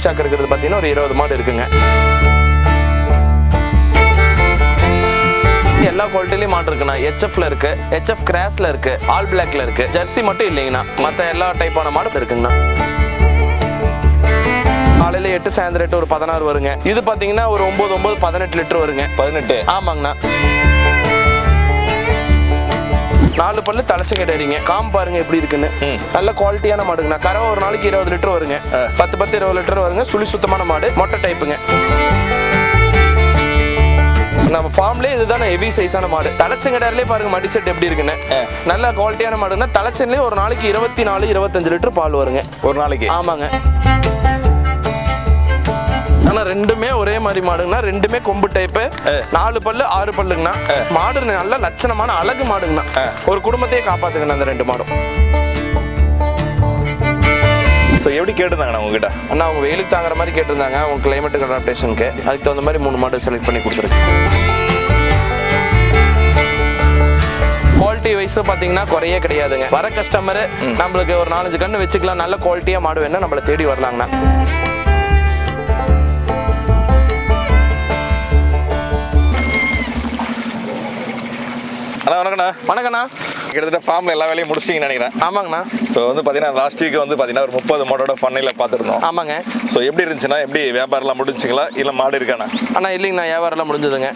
Stock இருக்கிறது பார்த்தீங்கன்னா ஒரு இருபது மாடு இருக்குங்க. எல்லா குவாலிட்டிலையும் மாடு இருக்குண்ணா. ஹெச்எஃப்ல இருக்கு. ஹெச்எஃப் கிராஸ்ல இருக்கு. ஆல் பிளாக்ல இருக்கு. ஜெர்சி மட்டும் இல்லைங்கண்ணா. மற்ற எல்லா டைப்பான மாடு இருக்குங்கண்ணா. காலையில எட்டு சாயந்தரம் எட்டு ஒரு பதினாறு வருங்க. இது பாத்தீங்கன்னா ஒரு ஒன்பது ஒன்பது பதினெட்டு லிட்டர் வருங்க. பதினெட்டு. ஆமாங்கண்ணா. நாலு பல்லு தலைச்சங்கடறிங்க காம் பாருங்க எப்படி இருக்குன்னு. நல்ல குவாலிட்டியான மாடுங்கண்ணா. கறவை ஒரு நாளைக்கு இருபது லிட்டர் வருங்க. பத்து பத்து இருபது லிட்டர் வருங்க. சுழி சுத்தமான மாடு. மொட்டை டைப்புங்க நம்ம ஃபார்ம்லேயே இதுதான் ஹெவி சைஸான மாடு. தலைச்சங்கடாரிலே பாருங்க மடி செட் எப்படி இருக்குன்னு. நல்ல குவாலிட்டியான மாடுன்னா தலைச்சன்லேயே ஒரு நாளைக்கு இருபத்தி நாலு இருபத்தஞ்சு லிட்டர் பால் வருங்க. ஒரு நாளைக்கு? ஆமாங்க. ஆனா ரெண்டுமே ஒரே மாதிரி மாடுங்கண்ணா. ரெண்டுமே கொம்பு டைப்பு நாலு பல்லு ஆறு பல்லுங்கண்ணா. மாடு நல்ல லட்சணமான அழகு மாடுங்கண்ணா. ஒரு குடும்பத்தையே காப்பாத்துங்கண்ணா அந்த ரெண்டு மாடும். ஸோ எப்படி கேட்டிருந்தாங்கண்ணா உங்ககிட்ட? அண்ணா அவங்க வெயிலுக்கு தாங்குற மாதிரி கேட்டிருந்தாங்க. அவங்க கிளைமேட்டுக்கு அடாப்டேஷனுக்கு அதுக்கு தகுந்த மாதிரி மூணு மாடு செலக்ட் பண்ணி கொடுத்துருக்கேன். குவாலிட்டி வைஸ் பார்த்தீங்கன்னா குறையே கிடையாதுங்க. வர கஸ்டமர் நம்மளுக்கு ஒரு நாலஞ்சு கன்று வச்சுக்கலாம். நல்ல குவாலிட்டியாக மாடு வேணா நம்மளை தேடி வரலாங்கண்ணா. வணக்கண்ணா வணக்கண்ணா கிட்டத்தட்ட ஃபார்மில் எல்லா வேலையும் முடிச்சிங்கன்னு நினைக்கிறேன். ஆமாங்கண்ணா. ஸோ வந்து பார்த்தீங்கன்னா லாஸ்ட் வீக் வந்து பார்த்தீங்கன்னா ஒரு முப்பது மாடோட பண்ணையில் பார்த்துருந்தோம் ஆமாங்க. ஸோ எப்படி இருந்துச்சுன்னா எப்படி வியாபாரம்லாம் முடிஞ்சுங்களா இல்லை மாடு இருக்காண்ணா அண்ணா? இல்லைங்கண்ணா வியாபாரம்லாம் முடிஞ்சதுங்க.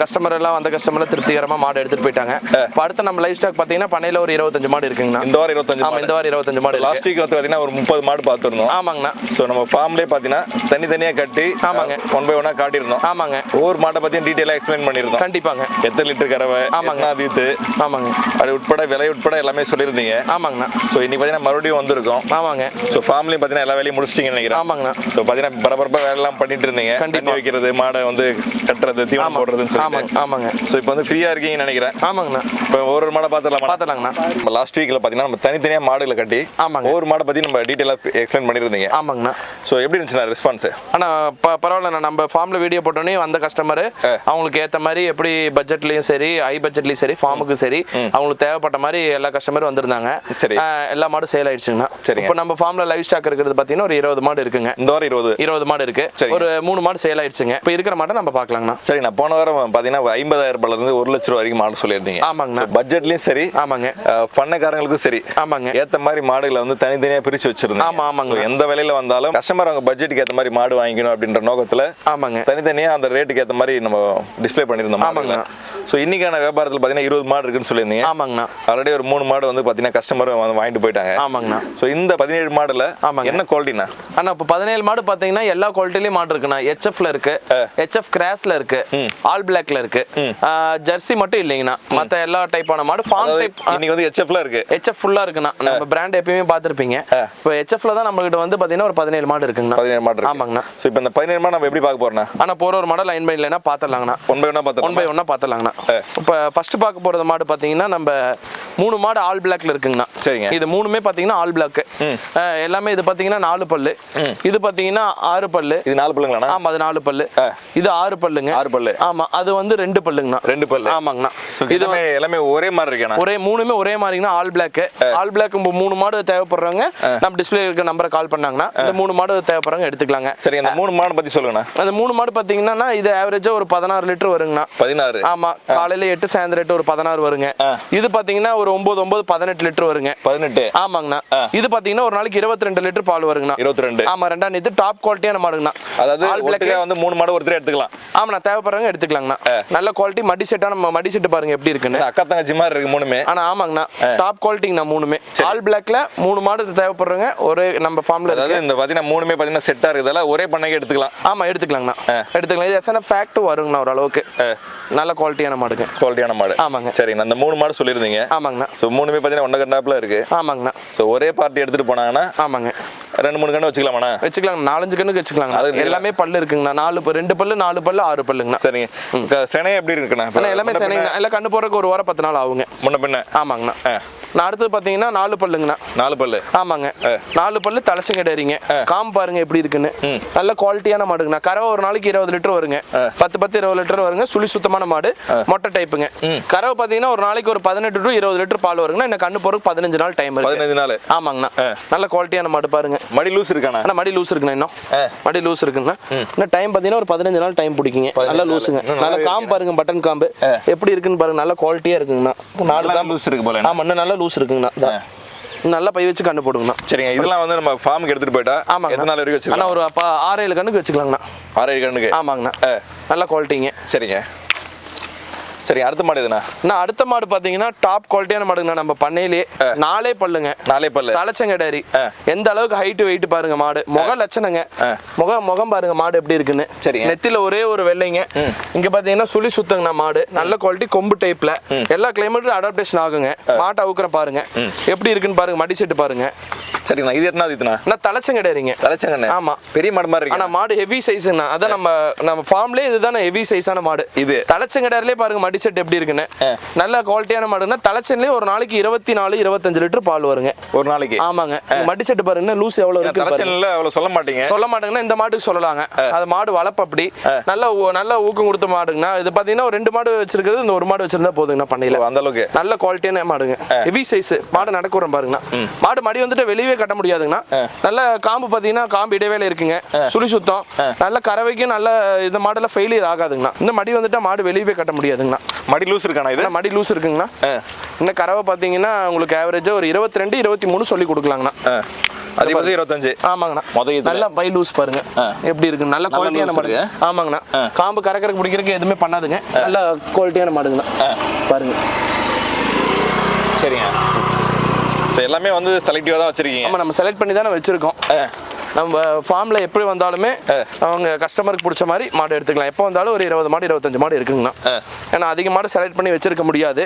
கஸ்டமர் எல்லாம் வந்த கஸ்டமர் திருப்திகரமாக மாடு எடுத்துட்டு போயிட்டாங்க. இப்போ அடுத்து நம்ம லைஃப் ஸ்டாக் பார்த்தீங்கன்னா பண்ணையில் ஒரு இருபத்தஞ்சு மாடு இருக்குங்கண்ணா. இந்த வாரம் இருபத்தஞ்சு ஆமாம் இந்த வாரம் இருபத்தஞ்சு மாடு. லாஸ்ட் வீக் வந்து பார்த்தீங்கன்னா ஒரு முப்பது மாடு பார்த்துருந்தோம் ஆமாங்கண்ணா. ஸோ நம்ம ஃபார்ம்லேயே பார்த்தீங்கன்னா தனித்தனியாக கட்டி ஆமாங்க. ஒன் பை ஒன்னாக காட்டியிருந்தோம். ஆமாங்க. ஒவ்வொரு மாட்டை பற்றியும் டீட்டெயிலாக எக்ஸ்பிளைன் பண்ணியிருந்தோம். கண்டிப்பாங்க. எத்தனை லிட்டர் கறவை ஆமாங்க. தீத்து ஆமாங்க. அது உட்பட விலை உட்பட எல்லாமே சொல்லியிருந்தீங்க. ஆமாங்கண்ணா. ஸோ இன்னைக்கு பார்த்தீங்கன்னா மறுபடியும் வந்திருக்கோம். ஆமாங்க. ஸோ ஃபார்ம்லேயும் பார்த்தீங்கன்னா எல்லா வேலையும் முடிச்சிட்டிங்கன்னு நினைக்கிறேன். ஆமாங்கண்ணா. ஸோ பார்த்தீங்கன்னா பரபரப்பாக வேலைலாம் பண்ணிட்டு இருந்தீங்க கண்டிப்பா. தண்ணி வைக்கிறது மாடை வந்து கட்டுறது தீவனம் போடுறதுன்னு ஆமாங்க சொல்லிட்டு. ஆமாங்க ஸோ இப்போ வந்து ஃப்ரீயாக இருக்கீங்கன்னு நினைக்கிறேன். ஆமாங்கண்ணா. இப்போ ஒரு மாடை பார்த்துடலாமா பார்த்துலாங்கண்ணா நம்ம லாஸ்ட் வீக்கில் பார்த்தீங்கன்னா நம்ம தனித்தனியாக மாடுகளை கட்டி ஆமாங்க. ஒவ்வொரு மாடை பற்றி நம்ம டீட்டெயிலாக எக்ஸ்பிளைன் பண்ணியிருந்தீங்க. ஆமாங்கண்ணா. ஸோ எப்படி இருந்துச்சுண்ணா ரெஸ்பான்ஸ் ப பரவாயில்லண்ணா. நம்ம ஃபார்மில் வீடியோ போட்டோன்னே வந்த கஸ்டமர் அவங்களுக்கு ஏற்ற மாதிரி எப்படி பட்ஜெட்லையும் சரி ஹை பட்ஜெட்லையும் சரி ஃபார்முக்கும் சரி அவங்களுக்கு தேவைப்பட்ட மாதிரி எல்லா கஸ்டமரும் வந்திருந்தாங்க. சரி. எல்லா மாடும் சேல் ஆயிடுச்சுங்கண்ணா. சரிங்க. இப்போ நம்ம ஃபார்மில் லைவ் ஸ்டாக் இருக்கிறது பார்த்தீங்கன்னா ஒரு இருபது மாடு இருக்குங்க. இந்த வாரம் இருபது. இருபது மாடு இருக்கு. ஒரு மூணு மாடு சேல் ஆயிடுச்சுங்க. இப்போ இருக்கிற மாட்டை நம்ம பார்க்கலாங்கண்ணா. சரி நான் போன வாரம் பார்த்தீங்கன்னா ஐம்பதாயிரம் ரூபாயிலிருந்து ஒரு லட்ச ரூபா வரைக்கும் மாடு சொல்லியிருந்தீங்க. ஆமாங்கண்ணா. பட்ஜெட்லையும் சரி ஆமாங்க. பண்ணைக்காரங்களுக்கும் சரி ஆமாங்க. ஏத்த மாதிரி மாடுகளை வந்து தனித்தனியா பிரிச்சு வச்சிருந்தோம் ஆமா, ஆமாங்க. எந்த விலையில வந்தாலும் கஸ்டமர் அவங்க பட்ஜெட்டுக்கு ஏத்த மாதிரி மாடு வாங்கிக்கணும் அப்படின்ற நோக்கத்துல ஆமாங்க. தனித்தனியா அந்த ரேட்டுக்கு ஏத்த மாதிரி நம்ம டிஸ்ப்ளே பண்ணியிருந்தோம் ஆமாங்க. ஸோ இன்னைக்கான வியாபாரத்தில் பார்த்தீங்கன்னா இருபது மாடு இருக்குன்னு சொல்லியிருந்தீங்க. ஆமாங்கண்ணா. ஆல்ரெடி ஒரு மூணு மாடு வந்து பார்த்தீங்கன்னா கஸ்டமர் வாங்கிட்டு போயிட்டாங்க. ஆமாங்கண்ணா. ஸோ இந்த பதினேழு மாடுல ஆமாங்க. என்ன குவாலிட்டிண்ணா அண்ணா இப்போ பதினேழு மாடு பார்த்தீங்கன்னா எல்லா குவாலிட்டிலையும் மாடு இருக்குண்ணா. ஹெச்எஃப்ல இருக்கு. ஹெச்எஃப் கிராஸ்ல இருக்கு. ஆல் பிளாக்ல இருக்கு. ஜெர்சி மட்டும் இல்லைங்கண்ணா. மற்ற எல்லா டைப்பான மாடு ஃபார்ம் டைப் இன்னைக்கு வந்து ஹெச்எஃப்ல இருக்கு. ஹெச்எஃப் ஃபுல்லா இருக்குண்ணா. நம்ம பிராண்ட் எப்பயுமே பார்த்துருப்பீங்க இப்போ ஹெச்எஃப்ல தான் நம்மகிட்ட வந்து பார்த்தீங்கன்னா ஒரு பதினேழு மாடு இருக்குங்கண்ணா. பதினேழு மாடு ஆமாங்கண்ணா. ஸோ இப்போ இந்த பதினேழு மாடு நம்ம எப்படி பார்க்க போறோம்னா ஆனா போற ஒரு மாடல் லைன் பை லைனா பார்த்துடலாங்கண்ணா ஒன் பை ஒன்னா ஒன் பார்த்துக்கலாம் பை ஒன்னா பார்த்துடலாங்கண்ணா இப்போ ஃபஸ்ட்டு பார்க்க போகிறது மாடு பார்த்தீங்கன்னா நம்ம மூணு மாடு ஆல் பிளாக்ல இருக்குங்கண்ணா. சரிங்க. இது மூணுமே பார்த்தீங்கன்னா ஆல் பிளாக் எல்லாமே இது பார்த்தீங்கன்னா நாலு பல்லு. இது பார்த்தீங்கன்னா ஆறு பல்லு. இது நாலு பிள்ளைங்களாண்ணா ஆமா அது நாலு பல்லு. இது ஆறு பல்லுங்க. ஆறு பல்லு. ஆமா அது வந்து ரெண்டு பல்லுங்கண்ணா. ரெண்டு பல்லு. ஆமாங்கண்ணா. இது எல்லாமே ஒரே மாதிரி இருக்கேண்ணா. ஒரே மூணுமே ஒரே மாதிரிங்கண்ணா ஆல் பிளாக் ஆல் பிளாக் மூணு மாடு தேவைப்படுறவங்க நம்ம டிஸ்பிளே இருக்க நம்பரை கால் பண்ணாங்கன்னா இந்த மூணு மாடு தேவைப்படுறவங்க எடுத்துக்கலாங்க. சரி அந்த மூணு மாடு பத்தி சொல்லுங்கண்ணா. அந்த மூணு மாடு பார்த்தீங்கன்னா இது ஆவரேஜா ஒரு பதினாறு லிட்டர் வருங்கண்ணா. பதினாறு. ஆமா காலையில எட்டு சாயந்தரம் எட்டு ஒரு பதினாறு வருங்க. இது பாத்தீங்கன்னா ஒரு ஒன்பது ஒன்பது பதினெட்டு லிட்டர் வருங்க. பதினெட்டு. ஆமாங்கண்ணா. இது பாத்தீங்கன்னா ஒரு நாளைக்கு இருபத்தி ரெண்டு லிட்டர் பால் வருங்கண்ணா. இருபத்தி ரெண்டு ஆமா ரெண்டாம் நேத்து டாப் குவாலிட்டியான மாடுங்கண்ணா. அதாவது வந்து மூணு மாடு ஒருத்தரே எடுத்துக்கலாம். ஆமாண்ணா தேவைப்படுறவங்க எடுத்துக்கலாங்கண்ணா. நல்ல குவாலிட்டி மடி செட்டான மடி செட்டு பாருங்க எப்படி இருக்குன்னு. அக்கா தங்கச்சி மாதிரி இருக்கு மூணுமே. ஆனா ஆமாங்கண்ணா. டாப் குவாலிட்டிங்கண்ணா மூணுமே. ஆல் பிளாக்ல மூணு மாடு தேவைப்படுறவங்க ஒரே நம்ம ஃபார்ம்ல அதாவது இந்த பாத்தீங்கன்னா மூணுமே பாத்தீங்கன்னா செட்டா இருக்குதால ஒரே பண்ணைக்கு எடுத்துக்கலாம். ஆமா எடுத்துக்கலாங்கண்ணா. எடுத்துக்கலாம். இது எஸ்என்எஃப் ஃபேக்ட் வருங்கண்ணா ஓரளவுக்கு. நல்ல குவாலிட்டியான மாடுங்க. குவாலிட்டியான மாடு. ஆமாங்க. சரி அந்த மூணு மாடு சொல்லியிருந்தீங்க. ஆமாங்கண்ணா. ஸோ மூணுமே பாத்தீங்கன்னா ஒன்றை கண்டாப்புல இருக்கு. ஆமாங்கண்ணா. ஸோ ஒரே பார்ட்டி எடுத்துட்டு போனாங்கன்னா ஆமாங்க. ரெண்டு மூணு கண்டு வச்சுக்கலாமாண்ணா? வச்சுக்கலாங்க. நாலஞ்சு கண்ணுக்கு வச்சுக்கலாங்க அது எல்லாமே பல்லு இருக்குங்கண்ணா. நாலு ரெண்டு பல்லு நாலு பல்லு ஆறு பல்லுங்கண்ணா. சரிங்க. சினை எப்படி இருக்குண்ணா? எல்லாமே சரிங்கண்ணா எல்லாம் கண்ணு போறதுக்கு ஒரு வாரம் பத்து நாள் ஆகுங்க. முன்ன பின்ன? ஆமாங்கண்ணா. நான் அடுத்தது பாத்தீங்கன்னா நாலு பல்லுங்கண்ணா. நாலு பல்லு. ஆமாங்க. நாலு பல்லு தலைச்சங்கடறிங்க காம்பு பாருங்க எப்படி இருக்குன்னு. நல்ல குவாலிட்டியான மாடுங்கண்ணா. கறவை ஒரு நாளைக்கு இருபது லிட்டர் வருங்க. பத்து பத்து இருபது லிட்டர் வருங்க. சுழி சுத்தமான மாடு. மொட்டை டைப்புங்க. கறவை பாத்தீங்கன்னா ஒரு நாளைக்கு ஒரு பதினெட்டு டு இருபது லிட்டர் பால் வருங்கண்ணா. இந்த கண்ணு போறதுக்கு பதினஞ்சு நாள் டைம் இருக்கு. பதினஞ்சு நாள். ஆமாங்கண்ணா. நல்ல குவாலிட்டியான மாடு பாருங்க. மடி லூஸ் இருக்காண்ணா. மடி லூஸ் இருக்குண்ணா இன்னும். மடி லூஸ் இருக்குங்கண்ணா. இன்னும் டைம் பாத்தீங்கன்னா ஒரு பதினஞ்சு நாள் டைம் பிடிக்குங்க. நல்லா லூஸுங்க. நல்ல காம்பு பாருங்க பட்டன் காம்பு. எப்படி இருக்குன்னு பாருங்க. நல்ல குவாலிட்டியா இருக்குங்கண்ணா. நாலு காம்பு. லூஸ் இருக்கு போல ஆமா இன்னும் நல்லா லூஸ் இருக்குங்கண்ணா. நல்லா பை வச்சு கண்ணு போடுங்கண்ணா. சரிங்க இதெல்லாம் வந்து நம்ம ஃபார்முக்கு எடுத்துட்டு போயிட்டா ஆமாங்க எத்தனை நாள் வரைக்கும் ஆனா வச்சுக்கலாம் ஒரு ஆறு ஏழு கண்ணுக்கு வச்சுக்கலாங்கண்ணா. ஆறு ஏழு கண்ணுக்கு? ஆமாங்கண்ணா. நல்ல குவாலிட்டிங்க சரிங்க. சரிங்க அடுத்த மாடு எதுண்ணா? நான் அடுத்த மாடு பாத்தீங்கன்னா டாப் குவாலிட்டியான மாடுங்கண்ணா நம்ம பண்ணையிலே நாலே பல்லுங்க. நாலே பல்லு. தலைச்சங்கடாரி எந்த அளவுக்கு ஹைட் வெயிட் பாருங்க மாடு. முக லட்சணங்க. முகம் முகம் பாருங்க மாடு எப்படி இருக்குன்னு. சரிங்க. நெத்தில ஒரே ஒரு வெள்ளைங்க. இங்க பாத்தீங்கன்னா சுழி சுத்தங்கண்ணா மாடு. நல்ல குவாலிட்டி கொம்பு டைப்ல எல்லா கிளைமேட்டும் அடாப்டேஷன் ஆகுங்க. மாட்டை அவுக்குற பாருங்க. எப்படி இருக்குன்னு பாருங்க. மடி செட்டு பாருங்க. சரிங்கண்ணா இது எத்தனாவது இதுண்ணா? நான் தலைச்சங்கடாரிங்க தலைச்சங்கண்ணே? ஆமா. பெரிய மாடு மாதிரி ஆனா இருக்கு மாடு ஹெவி சைஸ்ண்ணா அதான் நம்ம நம்ம ஃபார்ம்லயே இதுதானே ஹெவி சைஸான மாடு. இது. தலைச்சங்கடாரிலே பாருங்க மடி செட் எப்படி இருக்குன்னு. நல்ல குவாலிட்டியான மாடுன்னா தலைச்சன்லயே ஒரு நாளைக்கு இருபத்தி நாலு இருபத்தஞ்சு லிட்டர் பால் வருங்க. ஒரு நாளைக்கு? ஆமாங்க. மடி செட்டு பாருங்க லூஸ் எவ்வளவு இருக்கு தலைச்சனில் அவ்வளோ சொல்ல மாட்டீங்க. சொல்ல மாட்டேங்கன்னா இந்த மாட்டுக்கு சொல்லலாங்க. அது மாடு வளர்ப்பு அப்படி. நல்ல நல்ல ஊக்கம் கொடுத்த மாடுங்கண்ணா. இது பாத்தீங்கன்னா ஒரு ரெண்டு மாடு வச்சிருக்கிறது இந்த ஒரு மாடு வச்சிருந்தா போதுங்கண்ணா பண்ணையில. அந்த அளவுக்கு. நல்ல குவாலிட்டியான மாடுங்க. ஹெவி சைஸ் மாடு நடக்குறோம் பாருங்கண்ணா. மாடு மடி வந்துட்டு வெளியவே கட்ட முடியாதுங்கண்ணா. நல்ல காம்பு பாத்தீங்கன்னா காம்பு இடைவேளை இருக்குங்க. சுழி சுத்தம். நல்ல கறவைக்கும் நல்ல இந்த மாடெல்லாம் ஃபெயிலியர் ஆகாதுங்கண்ணா. இந்த மடி வந்துட்டா மாடு வெளியவே கட்ட முடியாதுங்கண்ணா. மடி லூஸ் இருக்காண்ணா இது? மடி லூஸ் இருக்குங்கண்ணா. இன்னும் கறவை பாத்தீங்கன்னா உங்களுக்கு ஆவரேஜா ஒரு இருபத்தி ரெண்டு இருபத்தி மூணு சொல்லி கொடுக்கலாங்கண்ணா. அது வந்து இருபத்தஞ்சு. ஆமாங்கண்ணா. மொத இதுல. நல்ல பை லூஸ் பாருங்க. எப்படி இருக்கு நல்ல குவாலிட்டியான loose மாடு. ஆமாங்கண்ணா. காம்பு கறக்கறக்கு பிடிக்கிறதுக்கு எதுவுமே பண்ணாதுங்க. நல்ல குவாலிட்டியான மாடுங்கண்ணா. பாருங்க. சரிங்க. சரி எல்லாமே வந்து செலக்டிவாக தான் வச்சிருக்கீங்க. நம்ம செலக்ட் பண்ணி தானே வச்சிருக்கோம். நம்ம ஃபார்ம்ல எப்படி வந்தாலுமே அவங்க கஸ்டமருக்கு பிடிச்ச மாதிரி மாடு எடுத்துக்கலாம். எப்போ வந்தாலும் ஒரு இருபது மாடு இருபத்தஞ்சு மாடு இருக்குங்கண்ணா. ஏன்னா அதிக மாடு செலக்ட் பண்ணி வச்சிருக்க முடியாது.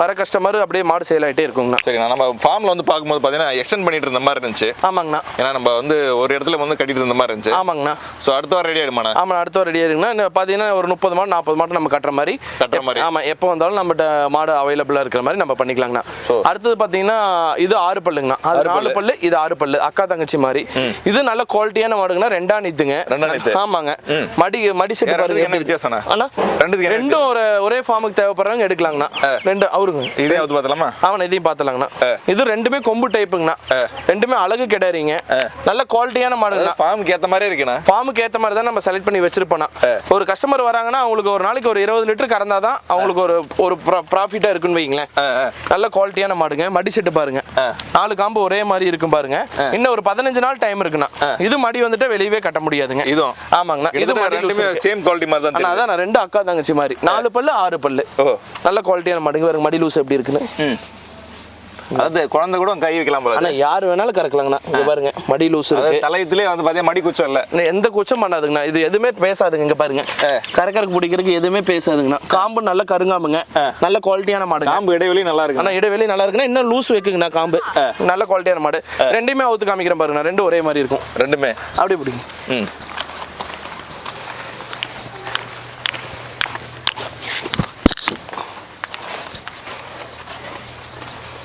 வர கஸ்டமர் அப்படியே மாடு சேல் ஆயிட்டே இருக்குங்கண்ணா. சரிங்கண்ணா. நம்ம ஃபார்மில் வந்து பார்க்கும்போது பார்த்தீங்கன்னா எக்ஸ்டெண்ட் பண்ணிட்டு இருந்த மாதிரி இருந்துச்சு. ஆமாங்கண்ணா. ஏன்னா நம்ம வந்து ஒரு இடத்துல வந்து கட்டிட்டு இருந்த மாதிரி இருந்துச்சு. ஆமாங்கண்ணா. ஸோ அடுத்த வாரம் ரெடி ஆயிடுமாண்ணா? ஆமா அடுத்த ஒரு ரெடி இன்னும் பார்த்தீங்கன்னா ஒரு முப்பது மாடு நாற்பது மாடு நம்ம கட்டுற மாதிரி. கட்டுற மாதிரி. ஆமா எப்போ வந்தாலும் நம்மகிட்ட மாடு அவைலபிளா இருக்கிற மாதிரி நம்ம பண்ணிக்கலாங்கண்ணா. அடுத்தது பார்த்தீங்கன்னா இது ஆறு பல்லுங்கண்ணா. அது நாலு பல்லு. இது ஆறு பல்லு. அக்கா தங்கச்சி மாதிரி. இது நல்ல குவாலிட்டியான மாடுங்கண்ணா ரெண்டா நீத்துங்க. ரெண்டா நீத்து. ஆமாங்க. மடி மடி ஏன் பாருங்க என்ன? அண்ணா ரெண்டுத்துக்கு என்ன ரெண்டும் ஒரு ஒரே ஃபார்முக்கு தேவைப்படுறவங்க எடுக்கலாங்கண்ணா. ரெண்டு அவருங்க. இதே வந்து பார்த்தலாமா? அவன் இதையும் பார்த்துலாங்கண்ணா. இது ரெண்டுமே கொம்பு டைப்புங்கண்ணா. ரெண்டுமே அழகு கிடாரிங்க. நல்ல குவாலிட்டியான மாடுங்கண்ணா. ஃபார்முக்கு ஏற்ற மாதிரியே இருக்குண்ணா. ஃபார்முக்கு ஏற்ற மாதிரி தான் நம்ம செலக்ட் பண்ணி வச்சிருப்போம் ஒரு கஸ்டமர் வராங்கன்னா அவங்களுக்கு ஒரு நாளைக்கு ஒரு இருபது லிட்டர் கறந்தாதான் அவங்களுக்கு ஒரு ஒரு ப்ராஃபிட்டா இருக்குன்னு வைங்களேன். நல்ல குவாலிட்டியான மாடுங்க. மடி செட்டு பாருங்க. நாலு காம்பு ஒரே மாதிரி இருக்கும் பாருங்க. இன்னும் ஒரு பதினஞ்சு நாள் டைம் இருக்குண்ணா. இது மடி வந்துட்டு வெளியவே கட்ட முடியாதுங்க. இதுவும். ஆமாங்கண்ணா. இது மடி ரெண்டுமே சேம் குவாலிட்டி மாதிரி தான். அதான் நான் ரெண்டு அக்கா தங்கச்சி மாதிரி. நாலு பல்லு ஆறு பல்லு. நல்ல குவாலிட்டியான பாருங்க. மடி லூஸ் எப்படி இருக்குன்னு. அதாவது குழந்தை கூட கை வைக்கலாம் போல யார் வேணாலும் கறக்கலாங்கண்ணா. இங்க பாருங்க மடி லூஸ் தலையத்திலே வந்து பார்த்தீங்கன்னா மடி குச்சம் இல்லை. எந்த கூச்சம் பண்ணாதுங்கண்ணா. இது எதுவுமே பேசாதுங்க இங்க பாருங்க. கரக்கరకు பிடிக்கிறதுக்கு எதுவுமே பேசாதுங்கண்ணா. காம்பு நல்ல கருங்காம்புங்க. நல்ல குவாலிட்டியான மாடுங்க. காம்பு இடைவெளி நல்லா இருக்கு ஆனா இடைவெளி நல்லா இருக்குன்னா இன்னும் லூஸ் வைக்குங்கண்ணா காம்பு. நல்ல குவாலிட்டியான மாடு. ரெண்டுமே அவுத்து காமிக்கிறேன் பாருங்கண்ணா. ரெண்டும் ஒரே மாதிரி இருக்கும். ரெண்டுமே. அப்படி பிடிக்கும் ம்.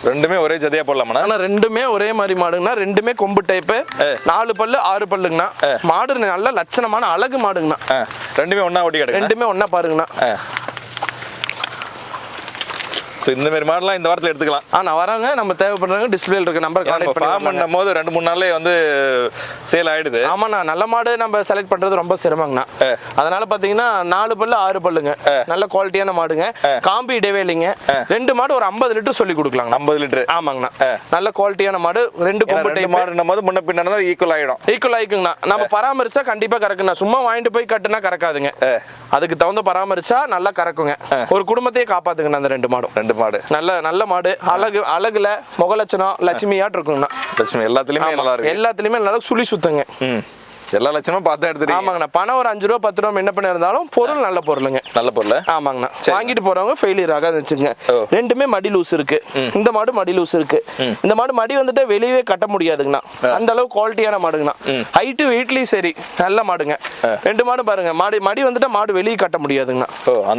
ரெண்டுமே ஒரே ஜதையா போடலாமாண்ணா? ஆனா ரெண்டுமே ஒரே மாதிரி மாடுங்கண்ணா. ரெண்டுமே கொம்பு டைப்பு நாலு பல்லு ஆறு பல்லுங்கண்ணா. மாடு நல்ல லட்சணமான அழகு மாடுங்கண்ணா. ரெண்டுமே ஒண்ணா ஓட்டி ரெண்டுமே ஒண்ணா பாருங்கண்ணா. ஸோ இந்த மாதிரி மாடலாம் இந்த வாரத்தில் எடுத்துக்கலாம். ஆ நான் வராங்க நம்ம தேவைப்படுறவங்க டிஸ்பிளேல இருக்க நம்பர் கான்டாக்ட் ஃபார்ம் பண்ணி பண்ணும் போது ரெண்டு மூணு நாள்லயே வந்து சேல் ஆயிடுது. ஆமாண்ணா நல்ல மாடு நம்ம செலக்ட் பண்றது ரொம்ப சிரமங்கண்ணா. அதனால பாத்தீங்கன்னா நாலு பல்லு ஆறு பல்லுங்க. நல்ல குவாலிட்டியான மாடுங்க. காம்பி இடைவேளிங்க. ரெண்டு மாடு ஒரு ஐம்பது லிட்டர் சொல்லி கொடுக்கலாங்கண்ணா. ஐம்பது லிட்டரு. ஆமாங்கண்ணா. நல்ல குவாலிட்டியான மாடு ரெண்டு கொம்பு மாடுன்னும் போது முன்ன பின்ன ஈக்குவல் ஆயிடும். ஈக்குவல் ஆயிக்குங்கண்ணா. நம்ம பராமரிச்சா கண்டிப்பா கறக்குண்ணா சும்மா வாங்கிட்டு போய் கட்டுனா கறக்காதுங்க. அதுக்கு தகுந்த பராமரிச்சா நல்லா கறக்குங்க. ஒரு குடும்பத்தையே காப்பாத்துங்கண்ணா அந்த ரெண்டு மாடும். ரெண்டு மாடு. நல்ல நல்ல மாடு. அழகு அழகுல முகலட்சணம் லட்சுமியாட்டு இருக்குங்கண்ணா. லட்சுமி எல்லாத்துலயுமே நல்லா இருக்கு எல்லாத்துலயுமே நல்லா சுழி சுத்தங்க. எல்லா லட்சமும் பார்த்து எடுத்துட்டீங்க. ஆமாங்கண்ணா. பணம் ஒரு அஞ்சு ரூபா பத்து ரூபா என்ன பண்ணி இருந்தாலும் பொருள் நல்ல பொருளுங்க. நல்ல பொருள்? ஆமாங்கண்ணா. வாங்கிட்டு போறவங்க ஃபெயிலியர் ஆகாது வச்சுங்க ரெண்டுமே மடி லூஸ் இருக்கு. இந்த மாடு மடி லூஸ் இருக்கு. இந்த மாடு மடி வந்துட்டு வெளியவே கட்ட முடியாதுங்கண்ணா. அந்த அளவு குவாலிட்டியான மாடுங்கண்ணா. ஹைட்டு வெயிட்லயும் சரி நல்ல மாடுங்க. ரெண்டு மாடு பாருங்க. மாடு மடி வந்துட்டு மாடு வெளியே கட்ட முடியாதுங்கண்ணா.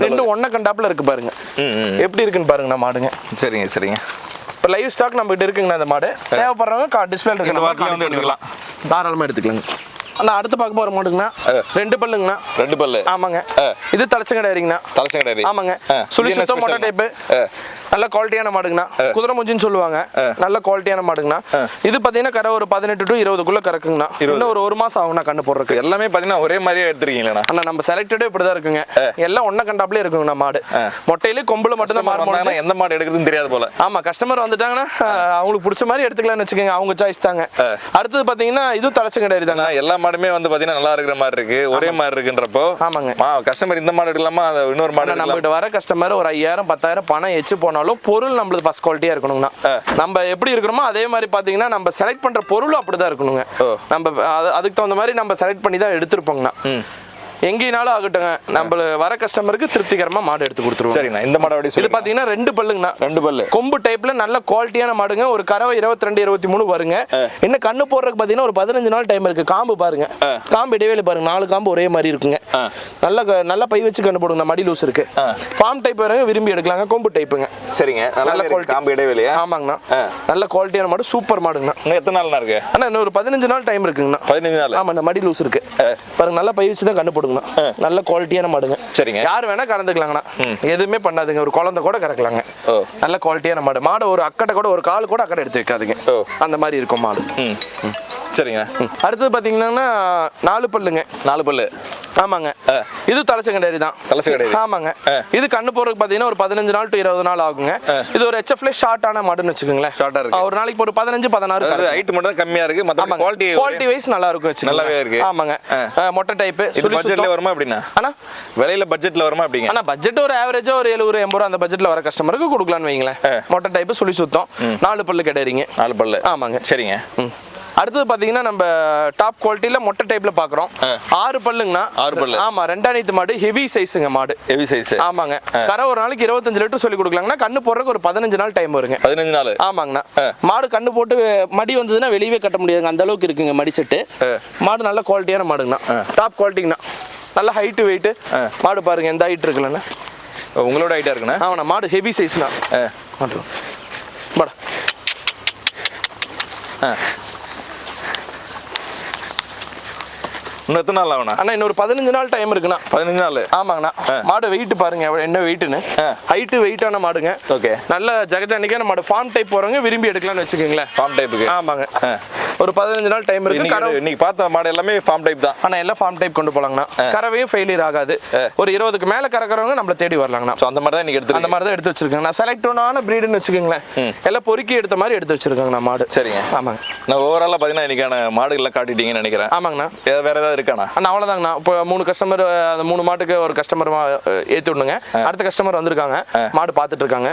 ரெண்டும் ஒன்ன கண்டாப்புல இருக்கு பாருங்க. எப்படி இருக்குன்னு பாருங்கண்ணா மாடுங்க. சரிங்க சரிங்க. இப்போ லைவ் ஸ்டாக் நம்ம கிட்ட இருக்குங்கண்ணா இந்த மாடு. தேவைப்படுறவங்க டிஸ்பிளே இருக்கு இந்த நம்ம வாரத்துல வந்து பண்ணிக்கலாம். தாராளமாக எடுத்துக்கலாங்க. அண்ணா அடுத்து பார்க்க போகிற மாடுங்கண்ணா. ரெண்டு பல்லுங்கண்ணா. ரெண்டு பல்லு. ஆமாங்க. இது தலைச்சங்கடாரிங்கண்ணா தலைசம் கிடையாது ஆமாங்க. சுழி சுத்தம் மொட்டை? டைப்பு. நல்ல குவாலிட்டியான மாடுங்கண்ணா. குதிரை முஞ்சின்னு சொல்லுவாங்க. நல்ல குவாலிட்டியான மாடுங்கண்ணா. இது பார்த்தீங்கன்னா கரை ஒரு பதினெட்டு டு இருபதுக்குள்ள கறக்குங்கண்ணா. இன்னும் ஒரு ஒரு மாசம் ஆகும்ண்ணா கண்ணு போடுறதுக்கு. எல்லாமே பாத்தீங்கன்னா ஒரே மாதிரியே எடுத்துருக்கீங்களா அண்ணா நம்ம செலக்டடே இப்படி தான் இருக்குங்க எல்லாம் ஒன்றை கண்டாப்லேயே இருக்குங்கண்ணா மாடு. மொட்டையிலே கொம்புல மட்டும் தான் வந்தாங்கன்னா எந்த மாடு எடுக்குதுன்னு தெரியாது போல. ஆமா கஸ்டமர் வந்துட்டாங்கன்னா அவங்களுக்கு பிடிச்ச மாதிரி எடுத்துக்கலாம்னு வச்சுக்கோங்க. அவங்க சாய்ஸ் தாங்க. அடுத்தது பாத்தீங்கன்னா இதுவும் தலைச்சங்கடாரி தாங்க. ஆனா எல்லா மாடுமே வந்து பாத்தீங்கன்னா நல்லா இருக்கிற மாதிரி இருக்கு. ஒரே மாதிரி இருக்குன்றப்போ ஆமாங்க. கஸ்டமர் இந்த மாடு எடுக்கலாமா? இன்னொரு மாடு நம்ம வர கஸ்டமர் ஒரு ஐயாயிரம் பத்தாயிரம் பணம் எச்சு போனாலும் பொருள் நம்மளுக்கு ஃபர்ஸ்ட் குவாலிட்டியா இருக்கணுங்கண்ணா. நம்ம எப்படி இருக்கிறோமோ அதே மாதிரி பாத்தீங்கன்னா நம்ம செலக்ட் பண்ற பொருளும் அப்படிதான் இருக்கணுங்க. நம்ம அது- அதுக்கு தகுந்த மாதிரி நம்ம செலக்ட் பண்ணி தான் எடுத்திருப்போங்கண்ணா எங்கேனாலும் ஆகட்டுங்க. நம்ம வர கஸ்டமருக்கு திருப்திகரமா மாடு எடுத்து கொடுத்துருவோம். சரிண்ணா இந்த மாடு அப்படி இது சொல்லி பாத்தீங்கன்னா ரெண்டு பல்லுங்கண்ணா. ரெண்டு பல்லு. கொம்பு டைப்ல நல்ல குவாலிட்டியான மாடுங்க. ஒரு கறவை இருபத்தி ரெண்டு இருபத்தி மூணு வருங்க இன்னும் கண்ணு போடுறதுக்கு பாத்தீங்கன்னா ஒரு பதினஞ்சு நாள் டைம் இருக்கு. காம்பு பாருங்க. காம்பு இடைவேளை பாருங்க. நாலு காம்பு ஒரே மாதிரி இருக்குங்க. நல்ல நல்ல பை வச்சு கண்ணு போடுங்க மடி லூஸ் இருக்கு. ஃபார்ம் டைப் வரங்க விரும்பி எடுக்கலாங்க. கொம்பு டைப்புங்க சரிங்க. நல்ல. குவாலிட்டி காம்பு இடைவெளியா? ஆமாங்கண்ணா. நல்ல குவாலிட்டியான மாடு. சூப்பர் மாடுங்கண்ணா. எத்தனை நாள்னா இருக்கு? அண்ணா இன்னும் ஒரு பதினஞ்சு நாள் டைம் இருக்குங்கண்ணா. பதினஞ்சு நாள். ஆமாண்ணா மடி லூஸ் இருக்கு. பாருங்க நல்ல பை வச்சு தான் கண்ணு போடுங்கண்ணா நல்ல குவாலிட்டியான மாடுங்க. சரிங்க. யார் வேணா கறந்துக்கலாங்கண்ணா எதுவுமே பண்ணாதுங்க. ஒரு குழந்தை கூட கறக்கலாங்க. நல்ல குவாலிட்டியான மாடு. மாடு ஒரு அக்கடை கூட ஒரு கால் கூட அக்கடை எடுத்து வைக்காதுங்க. அந்த மாதிரி இருக்கும் மாடு. சரிங்க. அடுத்தது பாத்தீங்கன்னா நாலு பல்லுங்க. நாலு பல்லு. ஆமாங்க. இது தலைச்சங்கடாரி தான். தலைச்சங்கடாரி. ஆமாங்க. இது கண்ணு போறதுக்கு பாத்தீங்கன்னா ஒரு பதினஞ்சு நாள் டு இருபது நாள் ஆகுங்க. இது ஒரு ஹெச்எஃப்ல ஷார்ட்டான மாடுன்னு வச்சுக்கோங்களேன். ஆ இருக்கு. ஒரு நாளைக்கு ஒரு பதினஞ்சு பதினாறு. ஹைட் மட்டும் தான் கம்மியா இருக்கு மத்த குவாலிட்டி குவாலிட்டி வைஸ் நல்லா இருக்கும் வச்சுக்கோங்களேன். நல்லாவே இருக்கு. ஆமாங்க. மொட்டை டைப் இது பட்ஜெட்ல வருமா அப்படின்னா ஆனா விலையில பட்ஜெட்ல வருமா அப்படிங்க ஆனா பட்ஜெட் ஒரு ஆவரேஜா ஒரு எழுபது எண்பது ரூபா அந்த பட்ஜெட்ல வர கஸ்டமருக்கு கொடுக்கலாம்னு வைங்களேன். மொட்டை டைப் சுழி சுத்தம். நாலு பல்லு கிடைறீங்க நாலு பல்லு. ஆமாங்க. சரிங்க. அடுத்தது பாத்தீங்கன்னா நம்ம டாப் குவாலிட்டியில மொட்டை டைப்ல பாக்குறோம். ஆறு பல்லுங்கண்ணா. ஆறு பல்லு. ஆமா ரெண்டாயிரத்து மாடு ஹெவி சைஸுங்க மாடு. ஹெவி சைஸ் ஆமாங்க. கரை ஒரு நாளைக்கு இருபத்தஞ்சு லிட்டர் சொல்லி கொடுக்கலாங்கன்னா கண்ணு போடுறதுக்கு ஒரு பதினஞ்சு நாள் டைம் வருங்க. பதினஞ்சு நாள். ஆமாங்கண்ணா. மாடு கண்ணு போட்டு மடி வந்ததுன்னா வெளியவே கட்ட முடியாதுங்க. அந்த அளவுக்கு இருக்குங்க மடி செட்டு மாடு நல்ல குவாலிட்டியான மாடுங்கண்ணா. டாப் குவாலிட்டிங்கண்ணா நல்ல ஹைட்டு வெயிட்டு மாடு பாருங்க எந்த ஹைட் இருக்குல்லண்ணா. உங்களோட ஹைட்டா இருக்குண்ணா? ஆமாண்ணா மாடு ஹெவி சைஸ்ண்ணா மாடு. மாடா. இன்னும் எத்தனை நாள் ஆகுண்ணா அண்ணா இன்னொரு பதினஞ்சு நாள் டைம் இருக்குண்ணா. பதினஞ்சு நாள்? ஆமாங்கண்ணா. மாடு வெயிட் பாருங்க என்ன வெயிட்னு ஹைட்டு வெயிட்டான மாடுங்க. ஓகே நல்ல ஜெகஜானிக்கான மாடு. ஃபார்ம் டைப் போறவங்க விரும்பி எடுக்கலாம்னு வச்சுக்கோங்களேன். ஃபார்ம் டைப்புக்கு ஆமாங்க. ஒரு பதினஞ்சு நாள் டைம் இருக்கு. கறவை இன்னைக்கு பார்த்த மாடு எல்லாமே ஃபார்ம் டைப் தான். ஆனா எல்லாம் ஃபார்ம் டைப் கொண்டு போலாங்கண்ணா. கறவையும் ஃபெயிலியர் ஆகாது. ஒரு இருபதுக்கு மேல கறக்கிறவங்க நம்மள தேடி வரலாங்கண்ணா. ஸோ அந்த மாதிரி தான் இன்னைக்கு அந்த எடுத்துருக்கேன் மாதிரி தான் எடுத்து வச்சிருக்கேன் நான் செலக்டான ப்ரீடுன்னு வச்சுக்கோங்களேன். எல்லாம் பொறுக்கி எடுத்த மாதிரி எடுத்து வச்சிருக்காங்கண்ணா மாடு. சரிங்க. ஆமாங்க. நான் ஓவராலாக பார்த்தீங்கன்னா இன்னைக்கான மாடுகள்லாம் காட்டிட்டீங்கன்னு நினைக்கிறேன். ஆமாங்கண்ணா. வேற ஏதாவது இருக்காண்ணா? அண்ணா அவ்வளோதாங்கண்ணா இப்போ மூணு கஸ்டமர் அந்த மூணு மாட்டுக்கு ஒரு கஸ்டமர் ஏற்றி விடுங்க அடுத்த கஸ்டமர் வந்திருக்காங்க. மாடு பார்த்துட்டு இருக்காங்க.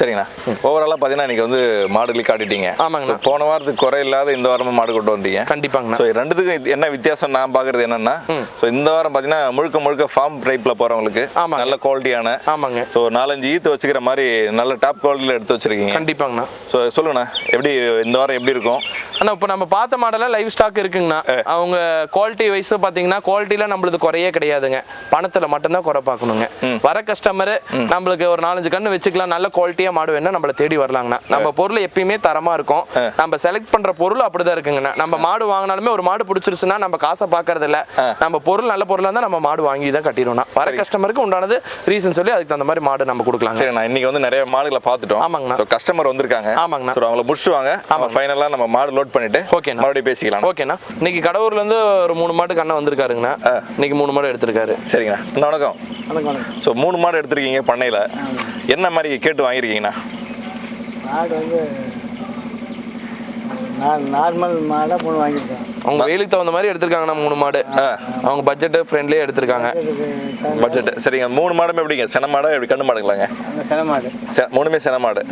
சரிங்கண்ணா. ஓவராலாக பார்த்தீங்கன்னா இன்னைக்கு வந்து மாடுகளை காட்டிட்டீங்க. ஆமாங்கண்ணா. போன வாரத்துக்கு குறை இல்லாத இந்த வாரமும் மாடு கொண்டு வந்தீங்க. கண்டிப்பாங்கண்ணா. ஸோ ரெண்டுத்துக்கும் என்ன வித்தியாசம் நான் பார்க்கறது என்னன்னா ஸோ இந்த வாரம் பார்த்தீங்கன்னா முழுக்க முழுக்க ஃபார்ம் டைப்பில் போகிறவங்களுக்கு. நல்ல குவாலிட்டியான ஆமாங்க. ஸோ நாலஞ்சு ஈத்து வச்சுக்கிற மாதிரி நல்ல டாப் குவாலிட்டியில் எடுத்து வச்சிருக்கீங்க. கண்டிப்பாங்கண்ணா. ஸோ சொல்லுங்கண்ணா எப்படி இந்த வாரம் எப்படி இருக்கும்? அண்ணா இப்போ நம்ம பார்த்த மாடலில் லைவ் ஸ்டாக் இருக்குங்கண்ணா. அவங்க குவாலிட்டி வைஸ் பார்த்தீங்கன்னா குவாலிட்டியில் நம்மளுக்கு குறையே கிடையாதுங்க. பணத்தில் மட்டும்தான் குறை பார்க்கணுங்க. வர கஸ்டமர் நம்மளுக்கு ஒரு நாலஞ்சு கண்ணு வச்சுக்கலாம் நல்ல குவாலிட்டியாக மாடு வேணா நம்மள தேடி வரலாங்கண்ணா. நம்ம பொருள் எப்பயுமே தரமாக இருக்கும். நம்ம செலக்ட் பண்ணுற பொருள் அப்படிதான் இருக்குங்கண்ணா நம்ம மாடு வாங்கினாலுமே ஒரு மாடு பிடிச்சிருச்சுன்னா நம்ம காசை பார்க்கறது இல்ல நம்ம பொருள் நல்ல பொருளாக இருந்தால் நம்ம மாடு வாங்கி தான் கட்டிடுவோம்னா வர கஸ்டமருக்கு உண்டானது ரீசன் சொல்லி அதுக்கு தகுந்த மாதிரி மாடு நம்ம கொடுக்கலாங்க. சரிண்ணா இன்னைக்கு வந்து நிறைய மாடுகளை பார்த்துட்டோம். ஆமாங்கண்ணா. கஸ்டமர் வந்திருக்காங்க. ஆமாங்கண்ணா. அவங்கள முடிச்சுட்டு வாங்க. ஃபைனலாக நம்ம மாடு லோட் பண்ணிட்டு ஓகேண்ணா. மறுபடியும் பேசிக்கலாம் ஓகேண்ணா. இன்னைக்கு கடவுர்ல இருந்து ஒரு மூணு மாடு கண்ணை வந்திருக்காருங்கண்ணா. இன்னைக்கு மூணு மாடு எடுத்திருக்காரு. சரிங்கண்ணா. வணக்கம். ஸோ மூணு மாடு எடுத்திருக்கீங்க பண்ணையில். என்ன மாதிரி கேட்டு வாங்கியிருக்கீங்கண்ணா? மாடு வந்து நான் நார்மல் மாடாக பொண்ணு வாங்கியிருக்கேன். அவங்க வெயிலுக்கு தகுந்த மாதிரி எடுத்திருக்காங்கண்ணா மூணு மாடு. அவங்க பட்ஜெட் ஃப்ரெண்ட்லியே எடுத்திருக்காங்க. பட்ஜெட் சரிங்க மூணு மாடுமே எப்படிங்க? சென மாடா எப்படி கண்ணு மாடுங்களாங்க? மூணுமே சென மாடு.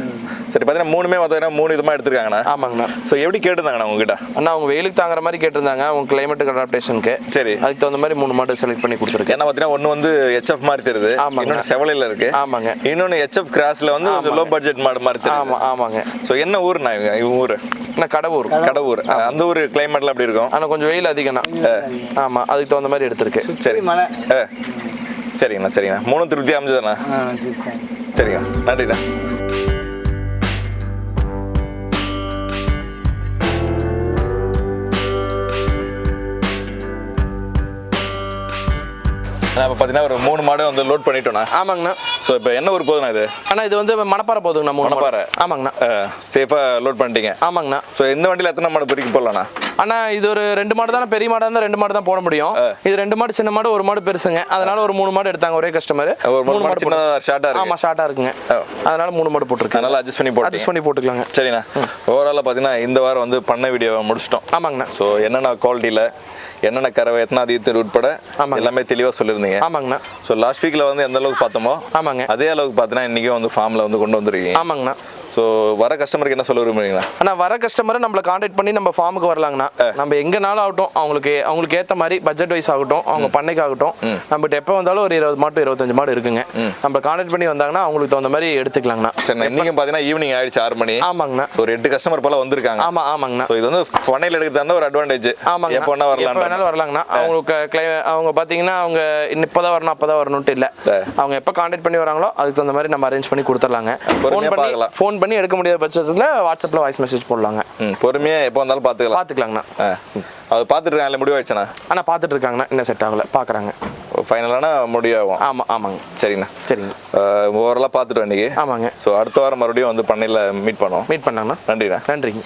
சரி பார்த்தீங்கன்னா மூணுமே பார்த்தீங்கன்னா மூணு விதமாக எடுத்திருக்காங்கண்ணா. ஆமாங்கண்ணா. ஸோ எப்படி கேட்டுருந்தாங்கண்ணா உங்ககிட்ட? அண்ணா அவங்க வெயிலுக்கு தாங்குற மாதிரி கேட்டிருந்தாங்க. அவங்க கிளைமேட்டுக்கு அடாப்டேஷனுக்கு சரி. அதுக்கு தகுந்த மாதிரி மூணு மாடு செலக்ட் பண்ணி கொடுத்துருக்கேன் ஏன்னா பார்த்தீங்கன்னா ஒன்று வந்து ஹெச்எஃப் மாதிரி தெரியுது. ஆமாங்க. இன்னொன்று செவலையில் இருக்கு. ஆமாங்க. இன்னொன்று ஹெச்எஃப் கிராஸ்ல வந்து கொஞ்சம் லோ பட்ஜெட் மாடு மாதிரி தெரியுது. ஆமா ஆமாங்க. ஸோ என்ன ஊர்ண்ணா இவங்க? இவங்க ஊர்? அண்ணா கடவுர். கடவுர். அந்த ஊர் கிளைமேட்லாம் எப்படி இருக்கும்? இருக்கும். ஆனால் கொஞ்சம் வெயில் அதிகம். தான் ஆமாம் அதுக்கு தகுந்த மாதிரி எடுத்திருக்கு. சரி. சரிங்கண்ணா சரிங்கண்ணா. மூணு திருப்தி அமைஞ்சதுண்ணா? சரிங்க நன்றிண்ணா. பாத்தீங்கன்னா ஒரு மூணு மாடு வந்து லோட் பண்ணிட்டோம்ண்ணா. ஆமாங்கண்ணா. ஸோ இப்போ என்ன ஒரு போதுண்ணா இது? அண்ணா இது வந்து மணப்பாறை போதுங்கண்ணா மணப்பாறை. ஆமாங்கண்ணா. சேஃபாக லோட் பண்ணிட்டீங்க. ஆமாங்கண்ணா. ஸோ இந்த வண்டியில் எத்தனை மாடு பிரிக்க போடலாம்ண்ணா அண்ணா இது ஒரு ரெண்டு மாடு தானே பெரிய மாடா இருந்தா ரெண்டு மாடு தான் போட முடியும். இது ரெண்டு மாடு சின்ன மாடு ஒரு மாடு பெருசுங்க. அதனால ஒரு மூணு மாடு எடுத்தாங்க ஒரே கஸ்டமர் ஒரு மூணு மாடு சின்னதாக ஷார்ட்டாக இருக்கு. ஆமா ஷார்ட்டா இருக்குங்க. அதனால மூணு மாடு போட்டிருக்கேன் அதனால அட்ஜஸ்ட் பண்ணி போட்டீங்க அட்ஜஸ்ட் பண்ணி போட்டுக்கலாங்க. சரிண்ணா. ஓவராலாக பார்த்தீங்கன்னா இந்த வாரம் வந்து பண்ண வீடியோவை முடிச்சிட்டோம். ஆமாங்கண்ணா. ஸோ என்னென்ன குவாலிட்டியில் என்னென்ன கறவை எத்தனை அதிகத்தில் உட்பட. எல்லாமே தெளிவாக சொல்லியிருந்தீங்க. ஆமாங்கண்ணா. ஸோ லாஸ்ட் வீக்கில் வந்து எந்த அளவுக்கு பார்த்தோமோ ஆமாங்க. அதே அளவுக்கு பார்த்தீங்கன்னா இன்றைக்கும் வந்து ஃபார்மில் வந்து கொண்டு வந்திருக்கீங்க. ஆமாங்கண்ணா. ஸோ வர கஸ்டமருக்கு என்ன சொல்ல விரும்புறீங்களா? அண்ணா வர கஸ்டமரை நம்மள காண்டாக்ட் பண்ணி நம்ம ஃபார்முக்கு வரலாங்கண்ணா. நம்ம எங்கனாலும் ஆகட்டும் அவங்களுக்கு அவங்களுக்கு ஏற்ற மாதிரி பட்ஜெட் வைஸ் ஆகட்டும் அவங்க பண்ணைக்கு ஆகட்டும் நம்மகிட்ட எப்போ வந்தாலும் ஒரு இருபது மாடு இருபத்தஞ்சு மாடு இருக்குங்க. நம்ம காண்டாக்ட் பண்ணி வந்தாங்கன்னா அவங்களுக்கு தகுந்த மாதிரி எடுத்துக்கலாங்கண்ணா. சரி இன்றைக்கும் பார்த்தீங்கன்னா ஈவினிங் ஆயிடுச்சு ஆறு மணி. ஆமாங்கண்ணா. ஒரு எட்டு கஸ்டமர் போல வந்திருக்காங்க. ஆமா ஆமாங்கண்ணா. இது வந்து பண்ணையில் எடுக்கிறது ஒரு அட்வான்டேஜ் ஆமாங்க எப்போ வேணா வரலாம் வேணாலும் வரலாங்கண்ணா. அவங்களுக்கு கிளை அவங்க பார்த்தீங்கன்னா அவங்க இன்னும் இப்போதான் வரணும் அப்பதான் வரணும்ட்டு இல்லை. அவங்க எப்போ காண்டாக்ட் பண்ணி வராங்களோ அதுக்கு தகுந்த மாதிரி நம்ம அரேஞ்ச் பண்ணி கொடுத்துர்லாங்க ஃபோன் பண்ணி. ஃபோன் பண்ணி எடுக்க முடியாத பட்சத்தில் வாட்ஸ்அப்பில் வாய்ஸ் மெசேஜ் போடலாங்க. பொறுமையாக எப்போ வந்தாலும் பார்த்துக்கலாம். பார்த்துக்கலாங்கண்ணா. அது பார்த்துட்டு இருக்காங்களே முடிவாயிடுச்சுண்ணா? ஆனால் பார்த்துட்டு இருக்காங்கண்ணா இன்னும் செட் ஆகல பார்க்குறாங்க. ஃபைனலான முடிவாகும் ஆமாம் ஆமாங்க. சரிங்கண்ணா சரிங்க. ஓவரலாக பார்த்துட்டு இன்னைக்கு. ஆமாங்க. ஸோ அடுத்த வாரம் மறுபடியும் வந்து பண்ணையில் மீட் பண்ணோம் மீட் பண்ணாங்கண்ணா. நன்றிண்ணா. நன்றிங்க.